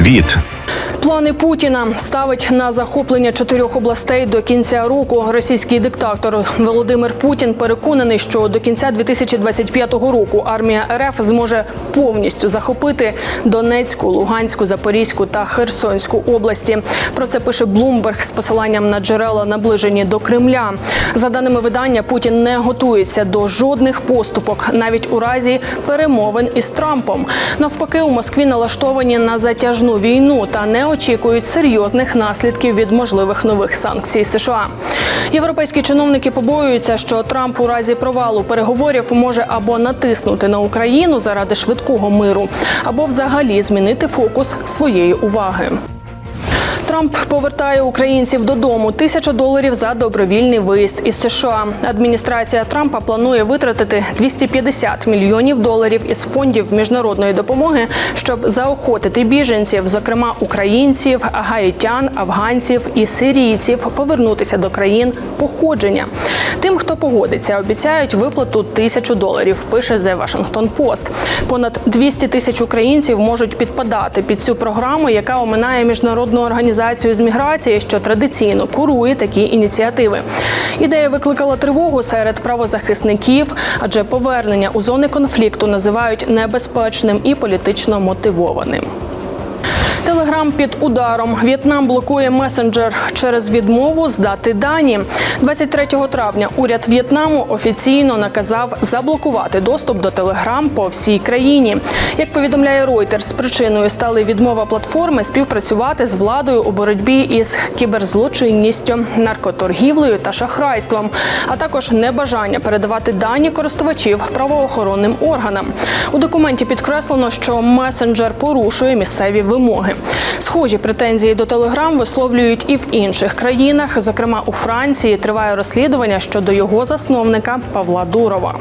світ. Плани Путіна ставить на захоплення чотирьох областей до кінця року. Російський диктатор Володимир Путін переконаний, що до кінця 2025 року армія РФ зможе повністю захопити Донецьку, Луганську, Запорізьку та Херсонську області. Про це пише Блумберг з посиланням на джерела, наближені до Кремля. За даними видання, Путін не готується до жодних поступок, навіть у разі перемовин із Трампом. Навпаки, у Москві налаштовані на затяжну війну та не очікують серйозних наслідків від можливих нових санкцій США. Європейські чиновники побоюються, що Трамп у разі провалу переговорів може або натиснути на Україну заради швидкого миру, або взагалі змінити фокус своєї уваги. Трамп повертає українців додому тисячу доларів за добровільний виїзд із США. Адміністрація Трампа планує витратити 250 мільйонів доларів із фондів міжнародної допомоги, щоб заохотити біженців, зокрема українців, гаїтян, афганців і сирійців, повернутися до країн походження. Тим, хто погодиться, обіцяють виплату тисячу доларів. Пише The Washington Post. Понад 200 тисяч українців можуть підпадати під цю програму, яка оминає міжнародну організацію з міграції, що традиційно курує такі ініціативи. Ідея викликала тривогу серед правозахисників, адже повернення у зони конфлікту називають небезпечним і політично мотивованим. Телеграм під ударом. В'єтнам блокує месенджер через відмову здати дані. 23 травня уряд В'єтнаму офіційно наказав заблокувати доступ до Телеграм по всій країні. Як повідомляє Reuters, причиною стали відмова платформи співпрацювати з владою у боротьбі із кіберзлочинністю, наркоторгівлею та шахрайством, а також небажання передавати дані користувачів правоохоронним органам. У документі підкреслено, що месенджер порушує місцеві вимоги. Схожі претензії до Телеграм висловлюють і в інших країнах. Зокрема, у Франції триває розслідування щодо його засновника Павла Дурова.